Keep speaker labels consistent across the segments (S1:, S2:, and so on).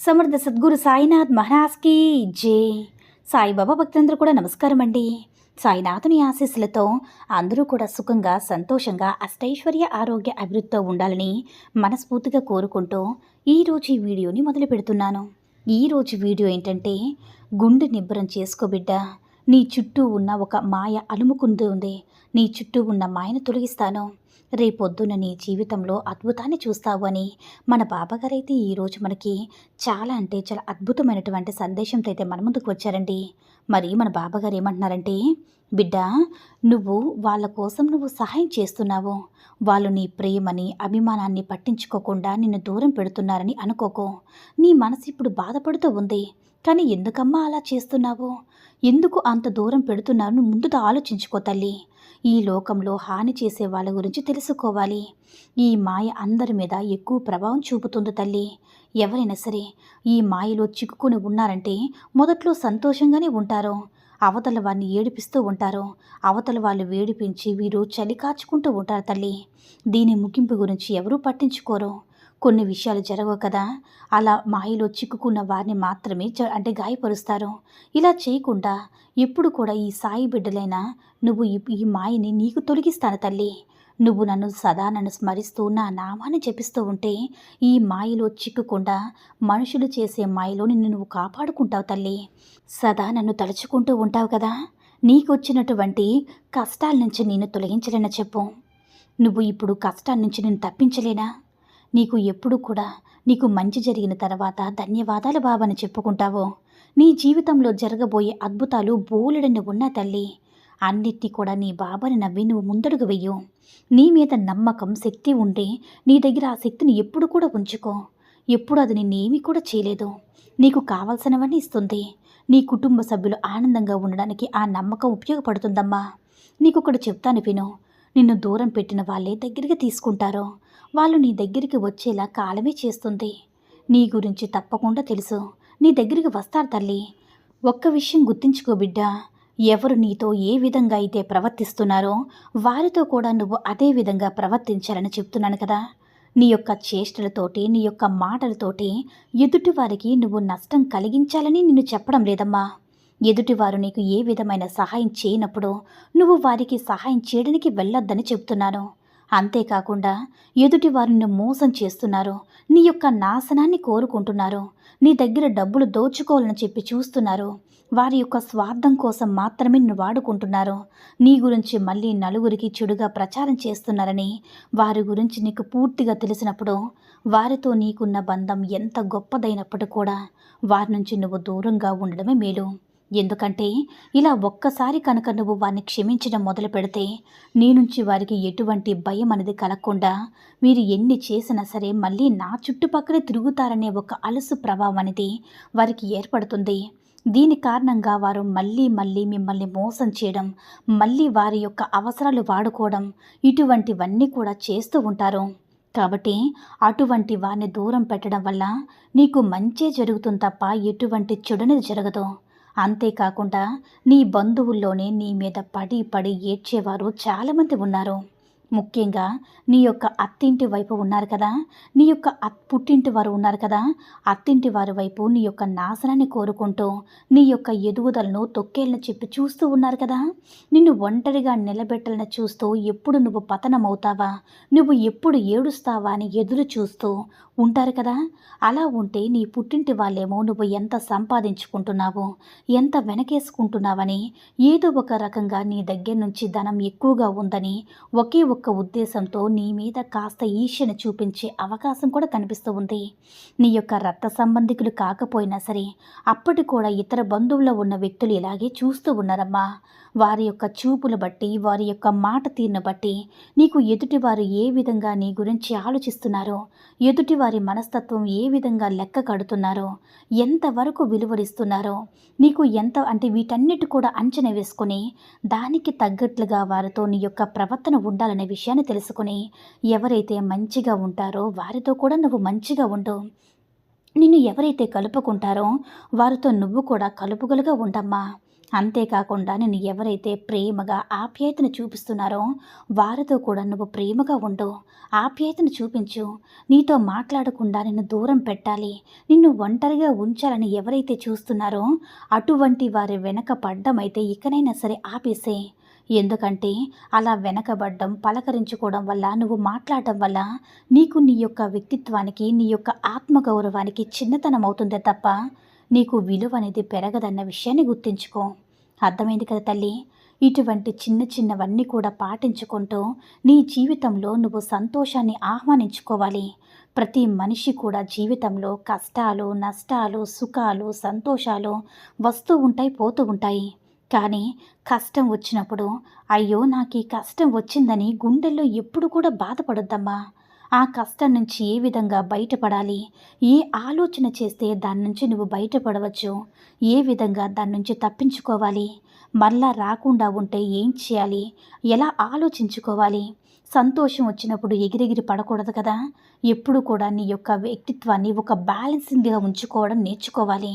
S1: సమర్థ సద్గురు సాయినాథ్ మహారాజ్కి జే. సాయిబాబా భక్తులందరూ కూడా నమస్కారం అండి సాయినాథుని ఆశీస్సులతో అందరూ కూడా సుఖంగా సంతోషంగా అష్టైశ్వర్య ఆరోగ్య అభివృద్ధితో ఉండాలని మనస్ఫూర్తిగా కోరుకుంటూ ఈరోజు ఈ వీడియోని మొదలు పెడుతున్నాను. ఈరోజు వీడియో ఏంటంటే గుండె నిబ్బరం చేసుకోబిడ్డ నీ చుట్టూ ఉన్న ఒక మాయ అలుముకుంది ఉంది. నీ చుట్టూ ఉన్న మాయను తొలగిస్తాను. రేపొద్దున నీ జీవితంలో అద్భుతాన్ని చూస్తావు అని మన బాబాగారైతే ఈరోజు మనకి చాలా అంటే చాలా అద్భుతమైనటువంటి సందేశంతో అయితే మన ముందుకు వచ్చారండి. మరి మన బాబాగారు ఏమంటున్నారంటే బిడ్డ నువ్వు వాళ్ళ కోసం నువ్వు సహాయం చేస్తున్నావు. వాళ్ళు నీ ప్రేమని అభిమానాన్ని పట్టించుకోకుండా నిన్ను దూరం పెడుతున్నారని అనుకోకో. నీ మనసు ఇప్పుడు బాధపడుతూ ఉంది. కానీ ఎందుకమ్మా అలా చేస్తున్నావు? ఎందుకు అంత దూరం పెడుతున్నారని ముందుగా ఆలోచించుకో తల్లి. ఈ లోకంలో హాని చేసే వాళ్ళ గురించి తెలుసుకోవాలి. ఈ మాయ అందరి మీద ఎక్కువ ప్రభావం చూపుతుంది తల్లి. ఎవరైనా సరే ఈ మాయలో చిక్కుకుని ఉన్నారంటే మొదట్లో సంతోషంగానే ఉంటారు. అవతల వారిని ఏడిపిస్తూ ఉంటారు. అవతల వాళ్ళు వేడిపించి వీరు చలి కాచుకుంటూ ఉంటారు తల్లి. దీని ముగింపు గురించి ఎవరూ పట్టించుకోరు. కొన్ని విషయాలు జరగవు కదా. అలా మాయలో చిక్కుకున్న వారిని మాత్రమే అంటే గాయపరుస్తారు. ఇలా చేయకుండా ఎప్పుడు కూడా ఈ సాయి బిడ్డలైనా నువ్వు ఈ మాయని నీకు తొలగిస్తాను తల్లి. నువ్వు నన్ను సదా నన్ను స్మరిస్తూ నా నామాన్ని జపిస్తూ ఉంటే ఈ మాయలో చిక్కకుండా మనుషులు చేసే మాయలో నిన్ను నువ్వు కాపాడుకుంటావు తల్లి. సదా నన్ను తలుచుకుంటూ ఉంటావు కదా. నీకు వచ్చినటువంటి కష్టాల నుంచి నేను తొలగించలేనా చెప్పు. నువ్వు ఇప్పుడు కష్టాల నుంచి నేను తప్పించలేనా? నీకు ఎప్పుడు కూడా నీకు మంచి జరిగిన తర్వాత ధన్యవాదాలు బాబాని చెప్పుకుంటావో. నీ జీవితంలో జరగబోయే అద్భుతాలు బోలెడని ఉన్న తల్లి అన్నిటినీ కూడా నీ బాబాని నవ్వి నువ్వు ముందడుగు వెయ్యు నీ మీద నమ్మకం శక్తి ఉండి నీ దగ్గర ఆ శక్తిని ఎప్పుడు కూడా ఉంచుకో. ఎప్పుడు అది నిన్నేమీ కూడా చేయలేదు. నీకు కావాల్సినవన్నీ ఇస్తుంది. నీ కుటుంబ సభ్యులు ఆనందంగా ఉండడానికి ఆ నమ్మకం ఉపయోగపడుతుందమ్మా. నీకొకటి చెప్తాను విను. నిన్ను దూరం పెట్టిన వాళ్ళే దగ్గరికి తీసుకుంటారు. వాళ్ళు నీ దగ్గరికి వచ్చేలా కాలమే చేస్తుంది. నీ గురించి తప్పకుండా తెలుసు. నీ దగ్గరికి వస్తారు తల్లి. ఒక్క విషయం గుర్తుంచుకో బిడ్డ. ఎవరు నీతో ఏ విధంగా అయితే ప్రవర్తిస్తున్నారో వారితో కూడా నువ్వు అదే విధంగా ప్రవర్తించాలని చెప్తున్నాను కదా. నీ యొక్క చేష్టలతోటి నీ యొక్క మాటలతోటి ఎదుటి వారికి నువ్వు నష్టం కలిగించాలని నిన్ను చెప్పడం లేదమ్మా. ఎదుటివారు నీకు ఏ విధమైన సహాయం చేయనప్పుడు నువ్వు వారికి సహాయం చేయడానికి వెళ్ళొద్దని చెప్తున్నాను. అంతేకాకుండా ఎదుటి వారిని మోసం చేస్తున్నారు. నీ యొక్క నాశనాన్ని కోరుకుంటున్నారు. నీ దగ్గర డబ్బులు దోచుకోవాలని చెప్పి చూస్తున్నారు. వారి యొక్క స్వార్థం కోసం మాత్రమే నిన్ను వాడుకుంటున్నారు. నీ గురించి మళ్ళీ నలుగురికి చెడుగా ప్రచారం చేస్తున్నారని వారి గురించి నీకు పూర్తిగా తెలిసినప్పుడు వారితో నీకున్న బంధం ఎంత గొప్పదైనప్పుడు కూడా వారి నుంచి నువ్వు దూరంగా ఉండడమే మేలు. ఎందుకంటే ఇలా ఒక్కసారి కనుక నువ్వు వారిని క్షమించడం మొదలు పెడితే నీ నుంచి వారికి ఎటువంటి భయం అనేది కలగకుండా మీరు ఎన్ని చేసినా సరే మళ్ళీ నా చుట్టుపక్కలే తిరుగుతారనే ఒక అలసు ప్రభావం అనేది వారికి ఏర్పడుతుంది. దీని కారణంగా వారు మళ్ళీ మళ్ళీ మిమ్మల్ని మోసం చేయడం మళ్ళీ వారి యొక్క అవసరాలు వాడుకోవడం ఇటువంటివన్నీ కూడా చేస్తూ ఉంటారు. కాబట్టి అటువంటి వారిని దూరం పెట్టడం వల్ల నీకు మంచే జరుగుతుంది తప్ప ఎటువంటి చెడునది జరగదు. అంతేకాకుండా నీ బంధువుల్లోనే నీ మీద పడి పడి ఏడ్చేవారు చాలామంది ఉన్నారు. ముఖ్యంగా నీ యొక్క అత్తింటి వైపు ఉన్నారు కదా. నీ యొక్క అత్ పుట్టింటి వారు ఉన్నారు కదా. అత్తింటి వారి వైపు నీ యొక్క నాశనాన్ని కోరుకుంటూ నీ యొక్క ఎదుగుదలను తొక్కేళ్ళని చెప్పి చూస్తూ ఉన్నారు కదా. నిన్ను ఒంటరిగా నిలబెట్టాలని చూస్తూ ఎప్పుడు నువ్వు పతనమవుతావా? నువ్వు ఎప్పుడు ఏడుస్తావా అని ఎదురు చూస్తూ ఉంటారు కదా. అలా ఉంటే నీ పుట్టింటి వాళ్ళేమో నువ్వు ఎంత సంపాదించుకుంటున్నావు ఎంత వెనకేసుకుంటున్నావని ఏదో ఒక రకంగా నీ దగ్గర నుంచి ధనం ఎక్కువగా ఉందని ఒకే ఒక ఒక్క ఉద్దేశంతో నీ మీద కాస్త ఈర్ష్యను చూపించే అవకాశం కూడా కనిపిస్తూ ఉంది. నీ యొక్క రక్త సంబంధికులు కాకపోయినా సరే అప్పటి కూడా ఇతర బంధువుల్లో ఉన్న వ్యక్తులు ఇలాగే చూస్తూ ఉన్నారమ్మా. వారి యొక్క చూపులు బట్టి వారి యొక్క మాట తీరును బట్టి నీకు ఎదుటివారు ఏ విధంగా నీ గురించి ఆలోచిస్తున్నారో ఎదుటివారి మనస్తత్వం ఏ విధంగా లెక్క కడుతున్నారో ఎంతవరకు విలువరిస్తున్నారో నీకు ఎంత అంటే వీటన్నిటి కూడా అంచనా వేసుకుని దానికి తగ్గట్లుగా వారితో నీ యొక్క ప్రవర్తన ఉండాలనే విషయాన్ని తెలుసుకుని ఎవరైతే మంచిగా ఉంటారో వారితో కూడా నువ్వు మంచిగా ఉండు. నిన్ను ఎవరైతే కలుపుకుంటారో వారితో నువ్వు కూడా కలుపుగలుగా ఉండమ్మా. అంతేకాకుండా నేను ఎవరైతే ప్రేమగా ఆప్యాయతను చూపిస్తున్నారో వారితో కూడా నువ్వు ప్రేమగా ఉండు. ఆప్యాయతను చూపించు. నీతో మాట్లాడకుండా నిన్ను దూరం పెట్టాలి. నిన్ను ఒంటరిగా ఉంచాలని ఎవరైతే చూస్తున్నారో అటువంటి వారి వెనక పడ్డమైతే ఇకనైనా సరే ఆపేసే. ఎందుకంటే అలా వెనకబడ్డం పలకరించుకోవడం వల్ల నువ్వు మాట్లాడటం వల్ల నీకు నీ యొక్క వ్యక్తిత్వానికి నీ యొక్క ఆత్మగౌరవానికి చిన్నతనం అవుతుందే తప్ప నీకు విలువ అనేది పెరగదన్న విషయాన్ని గుర్తుంచుకో. అర్థమైంది కదా తల్లి? ఇటువంటి చిన్న చిన్నవన్నీ కూడా పాటించుకుంటూ నీ జీవితంలో నువ్వు సంతోషాన్ని ఆహ్వానించుకోవాలి. ప్రతి మనిషి కూడా జీవితంలో కష్టాలు నష్టాలు సుఖాలు సంతోషాలు వస్తూ ఉంటాయి పోతూ ఉంటాయి. కానీ కష్టం వచ్చినప్పుడు అయ్యో నాకు ఈ కష్టం వచ్చిందని గుండెల్లో ఎప్పుడు కూడా బాధపడొద్దమ్మా. ఆ కష్టం నుంచి ఏ విధంగా బయటపడాలి? ఏ ఆలోచన చేస్తే దాని నుంచి నువ్వు బయటపడవచ్చు? ఏ విధంగా దాని నుంచి తప్పించుకోవాలి? మళ్ళా రాకుండా ఉంటే ఏం చేయాలి? ఎలా ఆలోచించుకోవాలి? సంతోషం వచ్చినప్పుడు ఎగిరెగిరి పడకూడదు కదా? ఎప్పుడు కూడా నీ యొక్క వ్యక్తిత్వాన్ని ఒక బ్యాలెన్సింగ్గా ఉంచుకోవడం నేర్చుకోవాలి.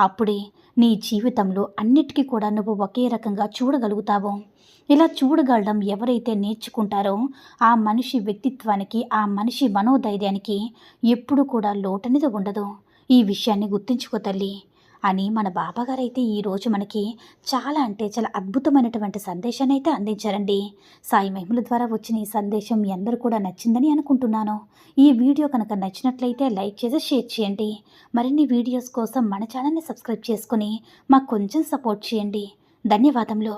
S1: అప్పుడే నీ జీవితంలో అన్నిటికీ కూడా నువ్వు ఒకే రకంగా చూడగలుగుతావు. ఇలా చూడగలడం ఎవరైతే నేర్చుకుంటారో ఆ మనిషి వ్యక్తిత్వానికి ఆ మనిషి మనోధైర్యానికి ఎప్పుడు కూడా లోటనేది ఉండదు. ఈ విషయాన్ని గుర్తుంచుకో తల్లి అని మన బాబాగారు అయితే ఈరోజు మనకి చాలా అంటే చాలా అద్భుతమైనటువంటి సందేశాన్ని అయితే అందించారండి. సాయి మహిమల ద్వారా వచ్చిన ఈ సందేశం మీ అందరూ కూడా నచ్చిందని అనుకుంటున్నాను. ఈ వీడియో కనుక నచ్చినట్లయితే లైక్ చేసి షేర్ చేయండి. మరిన్ని వీడియోస్ కోసం మన ఛానల్ని సబ్స్క్రైబ్ చేసుకుని మాకు కొంచెం సపోర్ట్ చేయండి. ధన్యవాదములు.